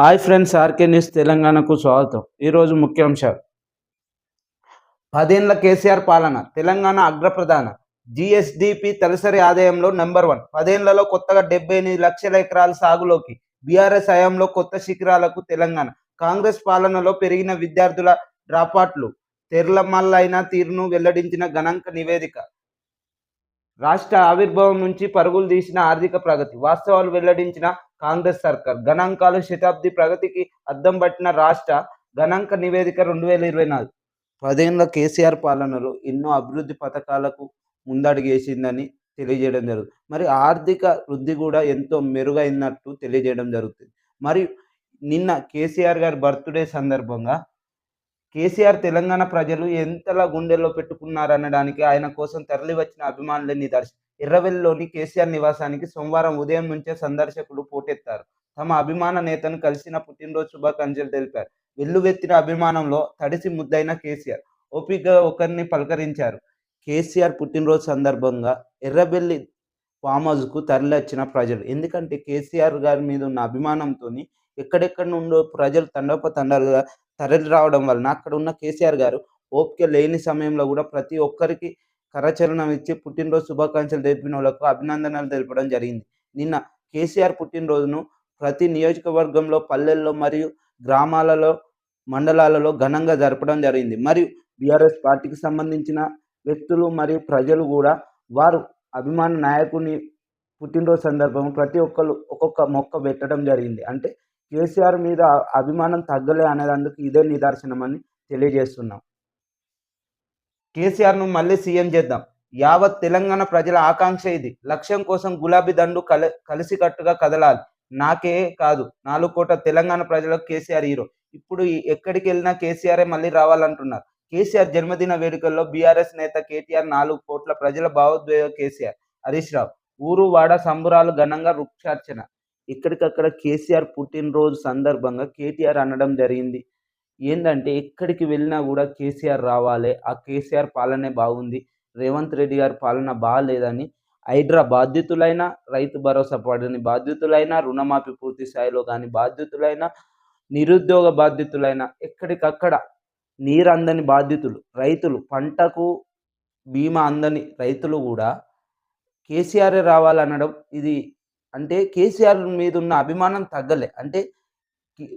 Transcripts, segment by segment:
Hi friends RK news తెలంగాణకు స్వాగతం. ఈరోజు ముఖ్యాంశాలు పదేళ్ళ కేసీఆర్ పాలన తెలంగాణ అగ్రప్రధాన జిఎస్డిపి తలసరి ఆదాయంలో నెంబర్ వన్. పదేళ్ళలో కొత్తగా డెబ్బై ఎనిమిది లక్షల ఎకరాల సాగులోకి బీఆర్ఎస్ హయాంలో కొత్త శిఖరాలకు తెలంగాణ. కాంగ్రెస్ పాలనలో పెరిగిన విద్యార్థుల డ్రాపాట్లు తెరలమల్లైన తీరును వెల్లడించిన గణాంక నివేదిక. రాష్ట్ర ఆవిర్భావం నుంచి పరుగులు తీసిన ఆర్థిక ప్రగతి వాస్తవాలు వెల్లడించిన కాంగ్రెస్ సర్కార్. గణాంకాలు శతాబ్ది ప్రగతికి అద్దం పట్టిన రాష్ట్ర గణాంక నివేదిక రెండు వేల ఇరవై నాలుగు. పదేళ్ళ కేసీఆర్ పాలనలో ఎన్నో అభివృద్ధి పథకాలకు ముందడుగేసిందని తెలియజేయడం జరుగుతుంది. మరి ఆర్థిక వృద్ధి కూడా ఎంతో మెరుగైనట్టు తెలియజేయడం జరుగుతుంది. మరియు నిన్న కేసీఆర్ గారి బర్త్డే సందర్భంగా కేసీఆర్ తెలంగాణ ప్రజలు ఎంతలా గుండెల్లో పెట్టుకున్నారనడానికి ఆయన కోసం తరలి వచ్చిన అభిమానులే నిదర్శనం ఎర్రవెల్లిలోని కేసీఆర్ నివాసానికి సోమవారం ఉదయం నుంచే సందర్శకులు పోటెత్తారు. తమ అభిమాన నేతను కలిసిన పుట్టినరోజు శుభాకాంక్షలు తెలిపారు. వెల్లువెత్తిన అభిమానంలో తడిసి ముద్దైన కేసీఆర్ ఓపికగా ఒకరిని పలకరించారు. కేసీఆర్ పుట్టినరోజు సందర్భంగా ఎర్రబెల్లి ఫామ్ హౌస్కు తరలివచ్చిన ప్రజలు. ఎందుకంటే కేసీఆర్ గారి మీద ఉన్న అభిమానంతో ఎక్కడెక్కడ నుండో ప్రజలు తండోప తండాలుగా తరలి రావడం వలన అక్కడ ఉన్న కేసీఆర్ గారు ఓపిక లేని సమయంలో కూడా ప్రతి ఒక్కరికి కరచరణం ఇచ్చి పుట్టినరోజు శుభాకాంక్షలు తెలిపిన వాళ్ళకు అభినందనలు తెలపడం జరిగింది. నిన్న కేసీఆర్ పుట్టినరోజును ప్రతి నియోజకవర్గంలో పల్లెల్లో మరియు గ్రామాలలో మండలాలలో ఘనంగా జరపడం జరిగింది. మరియు బీఆర్ఎస్ పార్టీకి సంబంధించిన వ్యక్తులు మరియు ప్రజలు కూడా వారు అభిమాన నాయకుని పుట్టినరోజు సందర్భంగా ప్రతి ఒక్కరు ఒక్కొక్క మొక్క పెట్టడం జరిగింది. అంటే కేసీఆర్ మీద అభిమానం తగ్గలే అనేందుకు ఇదే నిదర్శనం అని తెలియజేస్తున్నాం. కేసీఆర్ను మళ్ళీ సీఎం చేద్దాం. యావత్ తెలంగాణ ప్రజల ఆకాంక్ష ఇది. లక్ష్యం కోసం గులాబీ దండు కల కలిసికట్టుగా కదలాలి. నాకే కాదు. నాలుగు కోట్ల తెలంగాణ ప్రజలకు కేసీఆర్ హీరో. ఇప్పుడు ఎక్కడికి వెళ్ళినా కేసీఆరే మళ్ళీ రావాలంటున్నారు. కేసీఆర్ జన్మదిన వేడుకల్లో బీఆర్ఎస్ నేత కేటీఆర్ నాలుగు కోట్ల ప్రజల భావోద్వేగ కేసీఆర్. హరీష్ రావు ఊరు వాడ సంబురాలు ఘనంగా వృక్షార్చన. ఇక్కడికక్కడ కేసీఆర్ పుట్టినరోజు సందర్భంగా కేటీఆర్ అనడం జరిగింది. ఏంటంటే ఎక్కడికి వెళ్ళినా కూడా కేసీఆర్ రావాలి. ఆ కేసీఆర్ పాలనే బాగుంది. రేవంత్ రెడ్డి గారి పాలన బాగాలేదని హైడ్రా బాధ్యతులైన రైతు భరోసా పడని బాధ్యతులైన రుణమాఫీ పూర్తి స్థాయిలో కానీ బాధ్యతులైన నిరుద్యోగ బాధ్యతులైన ఎక్కడికక్కడ నీరు అందని బాధ్యతలు రైతులు పంటకు బీమా అందని రైతులు కూడా కేసీఆర్ రావాలనడం ఇది అంటే కేసీఆర్ మీద ఉన్న అభిమానం తగ్గలే. అంటే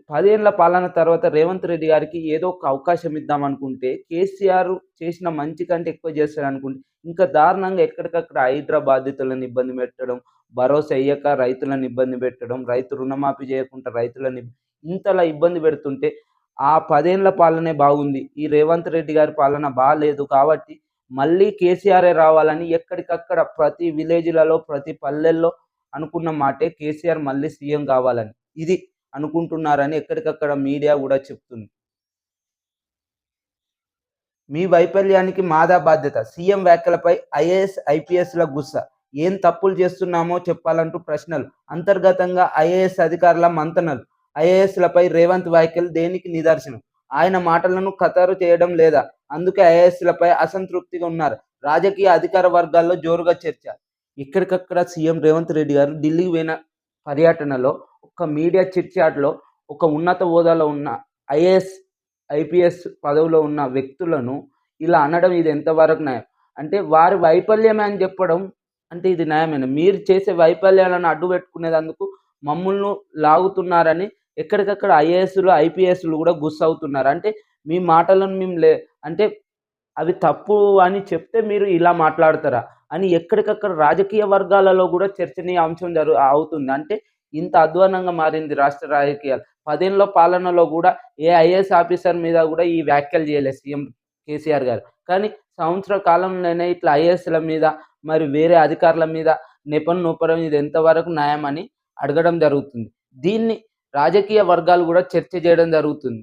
పదేళ్ళ పాలన తర్వాత రేవంత్ రెడ్డి గారికి ఏదో ఒక అవకాశం ఇద్దాం అనుకుంటే కేసీఆర్ చేసిన మంచి కంటే ఎక్కువ చేస్తాడు అనుకుంటే ఇంకా దారుణంగా ఎక్కడికక్కడ హైడ్రా బాధ్యతలను ఇబ్బంది పెట్టడం భరోసా అయ్యాక రైతులను ఇబ్బంది పెట్టడం రైతు రుణమాఫీ చేయకుండా రైతులని ఇంతలా ఇబ్బంది పెడుతుంటే ఆ పదేళ్ళ పాలనే బాగుంది. ఈ రేవంత్ రెడ్డి గారి పాలన బాగాలేదు కాబట్టి మళ్ళీ కేసీఆరే రావాలని ఎక్కడికక్కడ ప్రతి విలేజ్లలో ప్రతి పల్లెల్లో అనుకున్న మాటే కేసీఆర్ మళ్ళీ సీఎం కావాలని. ఇది అనుకుంటున్నారని ఎక్కడికక్కడ మీడియా కూడా చెప్తుంది. మీ వైఫల్యానికి మాదా బాధ్యత. సీఎం వ్యాఖ్యలపై ఐఏఎస్ ఐపీఎస్ల గుస్స. ఏం తప్పులు చేస్తున్నామో చెప్పాలంటూ ప్రశ్నలు. అంతర్గతంగా ఐఏఎస్ అధికారుల మంతనలు. ఐఏఎస్లపై రేవంత్ వ్యాఖ్యలు దేనికి నిదర్శనం? ఆయన మాటలను ఖతారు చేయడం లేదా? అందుకే ఐఏఎస్లపై అసంతృప్తిగా ఉన్నారు. రాజకీయ అధికార వర్గాల్లో జోరుగా చర్చ. ఇక్కడికక్కడ సీఎం రేవంత్ రెడ్డి గారు ఢిల్లీకి పోయిన పర్యటనలో ఒక మీడియా చిట్చాట్లో ఒక ఉన్నత హోదాలో ఉన్న ఐఏఎస్ ఐపీఎస్ పదవిలో ఉన్న వ్యక్తులను ఇలా అనడం ఇది ఎంతవరకు న్యాయం? అంటే వారి వైఫల్యమే అని చెప్పడం అంటే ఇది న్యాయమైన? మీరు చేసే వైఫల్యాలను అడ్డు పెట్టుకునేందుకు మమ్మల్ని లాగుతున్నారని ఎక్కడికక్కడ ఐఏఎస్లు ఐపీఎస్లు కూడా గుస్ అవుతున్నారు అంటే మీ మాటలను మేము లే అంటే అవి తప్పు అని చెప్తే మీరు ఇలా మాట్లాడతారా? అని ఎక్కడికక్కడ రాజకీయ వర్గాలలో కూడా చర్చనీయ అంశం జరు అవుతుంది. అంటే ఇంత అధ్వానంగా మారింది రాష్ట్ర రాజకీయాలు. పదేళ్ళ పాలనలో కూడా ఏ ఐఏఎస్ ఆఫీసర్ మీద కూడా ఈ వ్యాఖ్యలు చేయలేదు సీఎం కేసీఆర్ గారు. కానీ సంవత్సర కాలంలోనే ఇట్లా ఐఏఎస్ల మీద మరి వేరే అధికారుల మీద నెపం నూపడం ఇది ఎంతవరకు న్యాయం అని అడగడం జరుగుతుంది. దీన్ని రాజకీయ వర్గాలు కూడా చర్చ చేయడం జరుగుతుంది.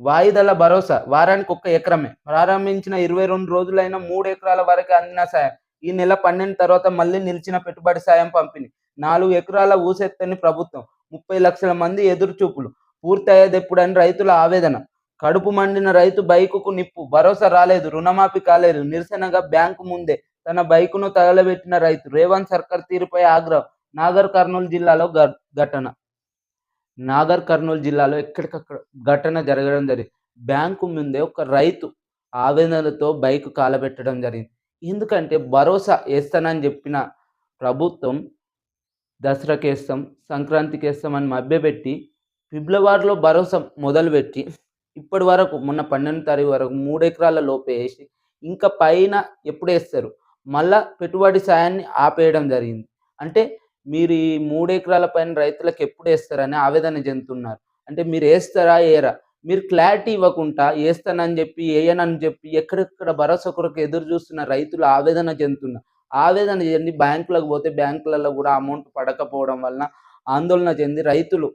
వాయిదల భరోసా వారానికి ఒక్క ఎకరమే. ప్రారంభించిన ఇరవై రెండు రోజులైన మూడు ఎకరాల వరకు అందిన సాయం. ఈ నెల పన్నెండు తర్వాత మళ్ళీ నిలిచిన పెట్టుబడి సాయం పంపిణీ. నాలుగు ఎకరాల ఊసెత్తని ప్రభుత్వం ముప్పై లక్షల మంది ఎదురుచూపులు పూర్తయ్యేది ఎప్పుడని రైతుల ఆవేదన. కడుపు మండిన రైతు బైకుకు నిప్పు భరోసా రాలేదు రుణమాఫీ కాలేదు. నిరసనగా బ్యాంకు ముందే తన బైకును తగలబెట్టిన రైతు రేవంత్ సర్కార్ తీరుపై ఆగ్రహం. నాగర్ కర్నూలు జిల్లాలో ఘటన. నాగర్ కర్నూలు జిల్లాలో ఎక్కడికక్కడ ఘటన జరగడం జరిగింది. బ్యాంకు ముందే ఒక రైతు ఆవేదనలతో బైక్ కాలబెట్టడం జరిగింది. ఎందుకంటే భరోసా వేస్తానని చెప్పిన ప్రభుత్వం దసరాకి వేస్తాం సంక్రాంతికి వేస్తామని మభ్యపెట్టి ఫిబ్రవరిలో భరోసా మొదలుపెట్టి ఇప్పటి వరకు మొన్న పన్నెండు తారీఖు వరకు మూడు ఎకరాల లోపే వేసి ఇంకా పైన ఎప్పుడు వేస్తారు? మళ్ళా పెట్టుబడి సాయాన్ని ఆపేయడం జరిగింది. అంటే మీరు ఈ మూడు ఎకరాల పైన రైతులకు ఎప్పుడు వేస్తారని ఆవేదన చెందుతున్నారు? అంటే మీరు వేస్తారా ఏరా మీరు క్లారిటీ ఇవ్వకుండా వేస్తానని చెప్పి వేయనని చెప్పి ఎక్కడెక్కడ భరోసా కొరకు ఎదురు చూస్తున్న రైతులు ఆవేదన చెందుతున్నారు? ఆవేదన చెంది బ్యాంకులకు పోతే బ్యాంకులలో కూడా అమౌంట్ పడకపోవడం వలన ఆందోళన చెంది రైతులు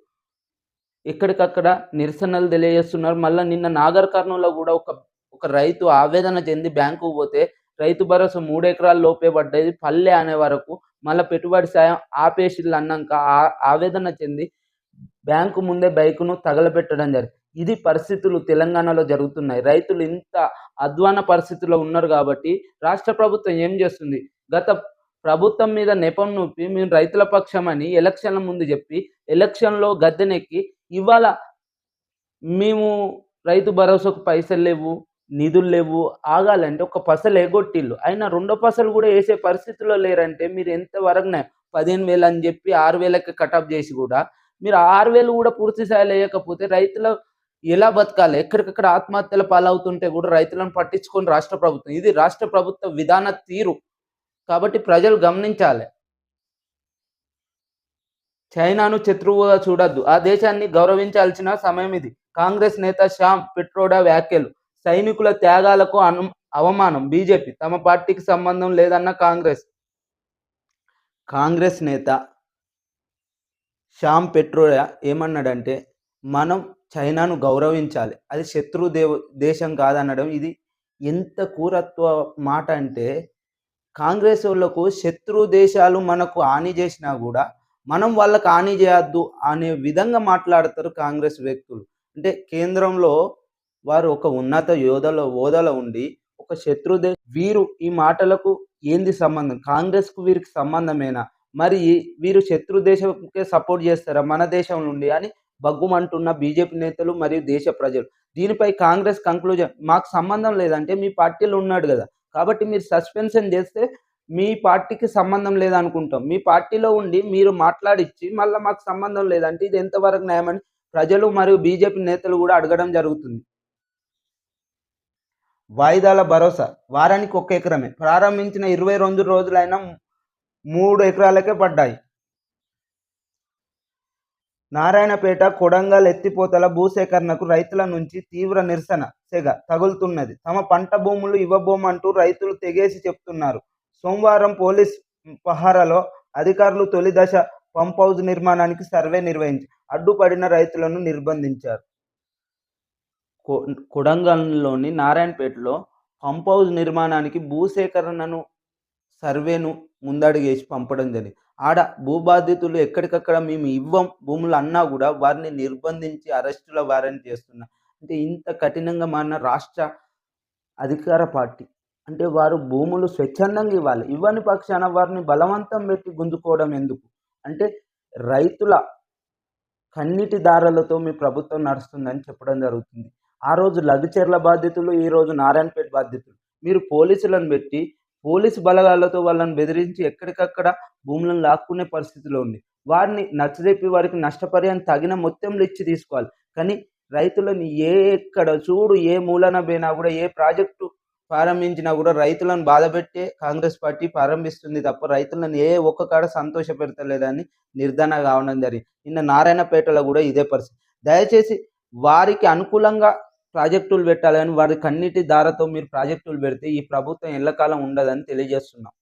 ఎక్కడికక్కడ నిరసనలు తెలియజేస్తున్నారు. మళ్ళీ నిన్న నాగర్ కర్నూల్లో కూడా ఒక ఒక రైతు ఆవేదన చెంది బ్యాంకుకు పోతే రైతు భరోసా మూడు ఎకరాల లోపే పడ్డది. పల్లె అనే వరకు మళ్ళీ పెట్టుబడి సాయం ఆపేసిళ్ళు అన్నాక ఆ- ఆవేదన చెంది బ్యాంకు ముందే బైకును తగలబెట్టడం జరిగింది. ఇది పరిస్థితులు తెలంగాణలో జరుగుతున్నాయి. రైతులు ఇంత అధ్వాన పరిస్థితుల్లో ఉన్నారు కాబట్టి రాష్ట్ర ప్రభుత్వం ఏం చేస్తుంది? గత ప్రభుత్వం మీద నెపం నొప్పి మేము రైతుల పక్షం అని ఎలక్షన్ల ముందు చెప్పి ఎలక్షన్లో గద్దెనెక్కి ఇవాళ మేము రైతు భరోసాకు పైసలు లేవు నిధులు లేవు ఆగాలంటే ఒక పసలు ఎగొట్టిల్లు. అయినా రెండో పసలు కూడా వేసే పరిస్థితుల్లో లేరంటే మీరు ఎంతవరకు పదిహేను వేలు అని చెప్పి ఆరు వేలకి కటప్ చేసి కూడా మీరు ఆరు వేలు కూడా పూర్తి స్థాయిలో వేయకపోతే రైతులు ఎలా బతకాలి? ఎక్కడికక్కడ ఆత్మహత్యల పాలవుతుంటే కూడా రైతులను పట్టించుకొని రాష్ట్ర ప్రభుత్వం ఇది రాష్ట్ర ప్రభుత్వ విధాన తీరు. కాబట్టి ప్రజలు గమనించాలి. చైనాను శత్రువుగా చూడద్దు. ఆ దేశాన్ని గౌరవించాల్సిన సమయం ఇది. కాంగ్రెస్ నేత శ్యామ్ పెట్రోడా వ్యాఖ్యలు. సైనికుల త్యాగాలకు అను అవమానం. బీజేపీ తమ పార్టీకి సంబంధం లేదన్న కాంగ్రెస్. కాంగ్రెస్ నేత శ్యామ్ పెట్రోడా ఏమన్నాడంటే మనం చైనాను గౌరవించాలి. అది శత్రు దేవ దేశం కాదనడం. ఇది ఎంత కూరత్వ మాట అంటే కాంగ్రెస్ వాళ్ళకు శత్రు దేశాలు మనకు హాని చేసినా కూడా మనం వాళ్ళకి హాని చేయొద్దు అనే విధంగా మాట్లాడతారు కాంగ్రెస్ వ్యక్తులు. అంటే కేంద్రంలో వారు ఒక ఉన్నత యోధలో హోదాలో ఉండి ఒక శత్రుదే వీరు ఈ మాటలకు ఏంది సంబంధం? కాంగ్రెస్కు వీరికి సంబంధమేనా? మరి వీరు శత్రు దేశంకే సపోర్ట్ చేస్తారా? మన దేశం నుండి అని బగ్గుమంటున్న బీజేపీ నేతలు మరియు దేశ ప్రజలు. దీనిపై కాంగ్రెస్ కంక్లూజన్ మాకు సంబంధం లేదంటే మీ పార్టీలో ఉన్నాడు కదా. కాబట్టి మీరు సస్పెన్షన్ చేస్తే మీ పార్టీకి సంబంధం లేదనుకుంటాం. మీ పార్టీలో ఉండి మీరు మాట్లాడిచ్చి మళ్ళీ మాకు సంబంధం లేదంటే ఇది ఎంతవరకు న్యాయమని ప్రజలు మరియు బీజేపీ నేతలు కూడా అడగడం జరుగుతుంది. వాయిదాల భరోసా. వారానికి ఒక్క ఎకరమే. ప్రారంభించిన ఇరవై రెండు రోజులైనా మూడు ఎకరాలకే పడ్డాయి. నారాయణపేట కొడంగల్ ఎత్తిపోతల భూసేకరణకు రైతుల నుంచి తీవ్ర నిరసన సెగ తగులుతున్నది. తమ పంట భూములు ఇవ్వబోమంటూ రైతులు తెగేసి చెప్తున్నారు. సోమవారం పోలీస్ పహారాలో అధికారులు తొలి దశ పంప్ హౌస్ నిర్మాణానికి సర్వే నిర్వహించి అడ్డుపడిన రైతులను నిర్బంధించారు. కొడంగల్లోని నారాయణపేటలో పంప్ హౌస్ నిర్మాణానికి భూసేకరణను సర్వేను ముందడుగేసి పంపడం జరిగింది. ఆడ భూబాధితులు ఎక్కడికక్కడ మేము ఇవ్వం భూములు అన్నా కూడా వారిని నిర్బంధించి అరెస్టుల వారెంట్ చేస్తున్నా. అంటే ఇంత కఠినంగా మారిన రాష్ట్ర అధికార పార్టీ. అంటే వారు భూములు స్వచ్ఛందంగా ఇవ్వాలి. ఇవ్వని పక్షాన వారిని బలవంతం పెట్టి గుంజుకోవడం ఎందుకు? అంటే రైతుల కన్నీటి దారలతో మీ ప్రభుత్వం నడుస్తుందని చెప్పడం జరుగుతుంది. ఆ రోజు లఘుచర్ల బాధితులు ఈ రోజు నారాయణపేట బాధితులు. మీరు పోలీసులను పెట్టి పోలీసు బలగాలతో వాళ్ళని బెదిరించి ఎక్కడికక్కడ భూములను లాక్కునే పరిస్థితిలో ఉంది. వారిని నచ్చజెప్పి వారికి నష్టపరిహారం తగిన మొత్తంలో ఇచ్చి తీసుకోవాలి. కానీ రైతులను ఏ ఎక్కడ చూడు ఏ మూలన పోయినా కూడా ఏ ప్రాజెక్టు ప్రారంభించినా కూడా రైతులను బాధపెట్టే కాంగ్రెస్ పార్టీ ప్రారంభిస్తుంది తప్ప రైతులను ఏ ఒక్క కాడ సంతోష పెడతలేదని నిర్ధారణ కావడం జరిగింది. నిన్న నారాయణపేటలో కూడా ఇదే పరిస్థితి. దయచేసి వారికి అనుకూలంగా ప్రాజెక్టులు పెట్టాలని వారి కన్నిటి దారతో మీరు ప్రాజెక్టులు పెడితే ఈ ప్రభుత్వం ఎల్లకాలం ఉండదని తెలియజేస్తున్నాం.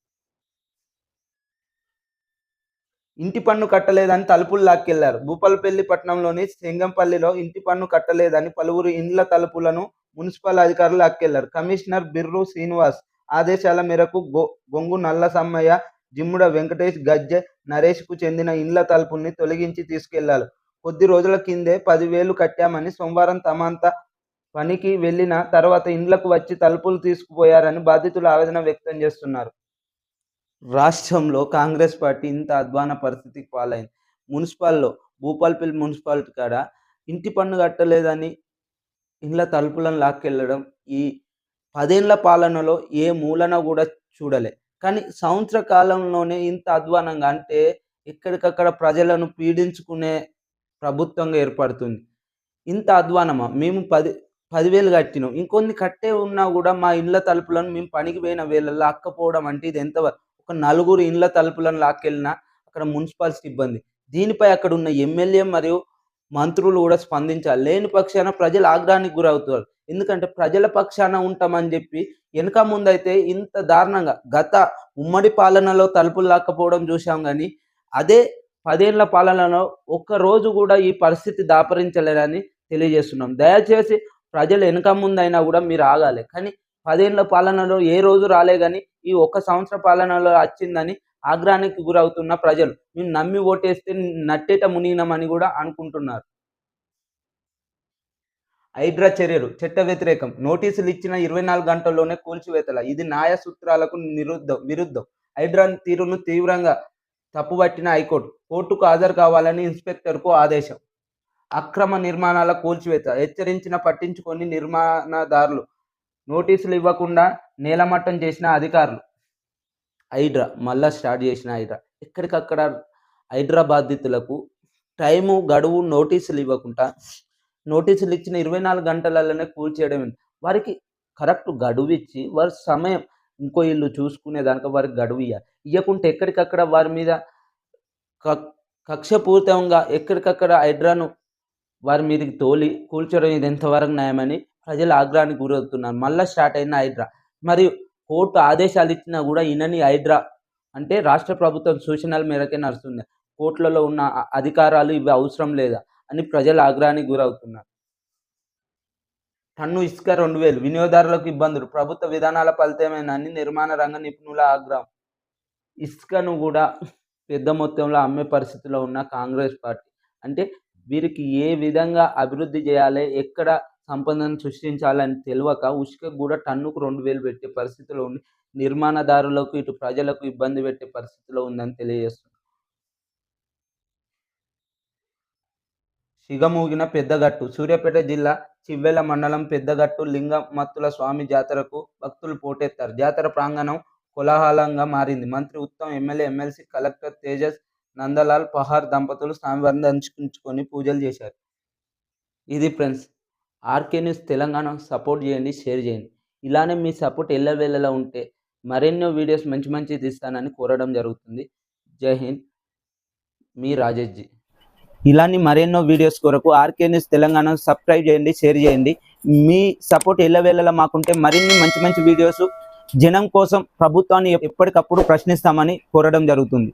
ఇంటి పన్ను కట్టలేదని తలుపులు లాక్కెళ్ళారు. భూపాలపల్లి పట్టణంలోని సింగంపల్లిలో ఇంటి పన్ను కట్టలేదని పలువురు ఇండ్ల తలుపులను మున్సిపల్ అధికారులు లాక్కెళ్ళారు. కమిషనర్ బిర్రు శ్రీనివాస్ ఆదేశాల మేరకు గొ గొంగు నల్లసమ్మయ్య జిమ్ముడ వెంకటేష్ గజ్జె నరేష్కు చెందిన ఇండ్ల తలుపుల్ని తొలగించి తీసుకెళ్ళారు. కొద్ది రోజుల కిందే పదివేలు కట్టామని సోమవారం తమంతా పనికి వెళ్ళిన తర్వాత ఇండ్లకు వచ్చి తలుపులు తీసుకుపోయారని బాధితులు ఆవేదన వ్యక్తం చేస్తున్నారు. రాష్ట్రంలో కాంగ్రెస్ పార్టీ ఇంత అధ్వాన పరిస్థితికి పాలైంది. మున్సిపల్లో భూపాల్పల్లి మున్సిపాలిటీ కాడ ఇంటి పన్ను కట్టలేదని ఇండ్ల తలుపులను లాక్కెళ్ళడం ఈ పదేళ్ళ పాలనలో ఏ మూలన కూడా చూడలే. కానీ సంవత్సర కాలంలోనే ఇంత అధ్వానంగా అంటే ఎక్కడికక్కడ ప్రజలను పీడించుకునే ప్రభుత్వంగా ఏర్పడుతుంది. ఇంత అధ్వానమా? మేము పది పదివేలు కట్టినాం. ఇంకొన్ని కట్టే ఉన్నా కూడా మా ఇళ్ళ తలుపులను మేము పనికి పోయిన వేళల్లో అక్కపోవడం అంటే ఇది ఎంత ఒక నలుగురు ఇండ్ల తలుపులను లాక్కెళ్ళినా అక్కడ మున్సిపల్ సిబ్బంది. దీనిపై అక్కడ ఉన్న ఎమ్మెల్యే మరియు మంత్రులు కూడా స్పందించాలి. లేని పక్షాన ప్రజలు ఆగ్రహానికి గురవుతారు ఎందుకంటే ప్రజల పక్షాన ఉంటామని చెప్పి వెనక ముందైతే ఇంత దారుణంగా గత ఉమ్మడి పాలనలో తలుపులు లాక్కపోవడం చూసాం కానీ అదే పదేళ్ళ పాలనలో ఒక్క రోజు కూడా ఈ పరిస్థితి దాపరించలేదని తెలియజేస్తున్నాం. దయచేసి ప్రజలు వెనక ముందైనా కూడా మీరు ఆగాలి. కానీ పదేళ్ళ పాలనలో ఏ రోజు రాలే కానీ ఈ ఒక్క సంవత్సర పాలనలో వచ్చిందని ఆగ్రహానికి గురవుతున్న ప్రజలు. మేము నమ్మి ఓటేస్తే నట్టేట మునిగినామని కూడా అనుకుంటున్నారు. హైడ్రా చర్యలు చట్ట వ్యతిరేకం. నోటీసులు ఇచ్చిన ఇరవై నాలుగు గంటల్లోనే కూల్చివేతల. ఇది న్యాయ సూత్రాలకు నిరుద్ధం విరుద్ధం. హైడ్రా తీరును తీవ్రంగా తప్పుపట్టిన హైకోర్టు. కోర్టుకు హాజరు కావాలని ఇన్స్పెక్టర్కు ఆదేశం. అక్రమ నిర్మాణాల కూల్చివేత హెచ్చరించిన పట్టించుకొని నిర్మాణదారులు నోటీసులు ఇవ్వకుండా నేలమట్టం చేసిన అధికారులు. హైడ్రా మళ్ళా స్టార్ట్ చేసిన హైడ్రా. ఎక్కడికక్కడ హైడ్రా బాధితులకు టైము గడువు నోటీసులు ఇవ్వకుండా నోటీసులు ఇచ్చిన ఇరవై నాలుగు గంటలలోనే కూల్చేయడం వారికి కరెక్ట్ గడువు ఇచ్చి వారి సమయం ఇంకో ఇల్లు చూసుకునే దానికి వారికి గడువు ఇవ్వాలి ఇవ్వకుంటే ఎక్కడికక్కడ వారి మీద క- కక్షపూరితంగా ఎక్కడికక్కడ హైడ్రాను వారి మీదకి తోలి కూల్చడం ఇది ఎంతవరకు న్యాయమని ప్రజలు ఆగ్రహానికి గురవుతున్నారు. మళ్ళీ స్టార్ట్ అయిన హైడ్రా. మరియు కోర్టు ఆదేశాలు ఇచ్చినా కూడా ఇనని హైడ్రా అంటే రాష్ట్ర ప్రభుత్వం సూచనల మేరకే నడుస్తుంది. కోర్టులలో ఉన్న అధికారాలు ఇవి అవసరం లేదా అని ప్రజలు ఆగ్రహానికి గురవుతున్నారు. టన్ను ఇసుక రెండు వేలు. వినియోగదారులకు ఇబ్బందులు. ప్రభుత్వ విధానాల ఫలితమేనని నిర్మాణ రంగ నిపుణుల ఆగ్రహం. ఇసుకను కూడా పెద్ద మొత్తంలో అమ్మే పరిస్థితిలో ఉన్న కాంగ్రెస్ పార్టీ. అంటే వీరికి ఏ విధంగా అభివృద్ధి చేయాలి ఎక్కడ సంపదను సృష్టించాలని తెలియక ఉసుక కూడా టన్నుకు రెండు వేలు పెట్టే పరిస్థితిలో ఉంది నిర్మాణదారులకు ఇటు ప్రజలకు ఇబ్బంది పెట్టే పరిస్థితిలో ఉందని తెలియజేస్తుంది సిగమూగిన పెద్దగట్టు సూర్యాపేట జిల్లా చివ్వెల మండలం పెద్దగట్టు లింగమత్తుల స్వామి జాతరకు భక్తులు పోటెత్తారు. జాతర ప్రాంగణం కోలాహలంగా మారింది. మంత్రి Uttam MLA MLC collector Tejas Nandlal Pawar దంపతులు స్వామివారిని దర్శించుకొని పూజలు చేశారు. ఇది friends RK news Telangana support చేయండి షేర్ చేయండి. ఇలానే మీ సపోర్ట్ ఎల్లవేళలా ఉంటే మరెన్నో వీడియోస్ మంచి మంచి తీస్తానని కోరడం జరుగుతుంది. జై హింద్ మీ రాజేష్ జీ ఇలాంటి మరెన్నో వీడియోస్ కొరకు ఆర్కే న్యూస్ తెలంగాణ సబ్స్క్రైబ్ చేయండి షేర్ చేయండి. మీ సపోర్ట్ ఎల్లవేళలా మాకుంటే మరిన్ని మంచి మంచి వీడియోస్ జనం కోసం ప్రభుత్వాన్ని ఎప్పటికప్పుడు ప్రశ్నిస్తామని కోరడం జరుగుతుంది.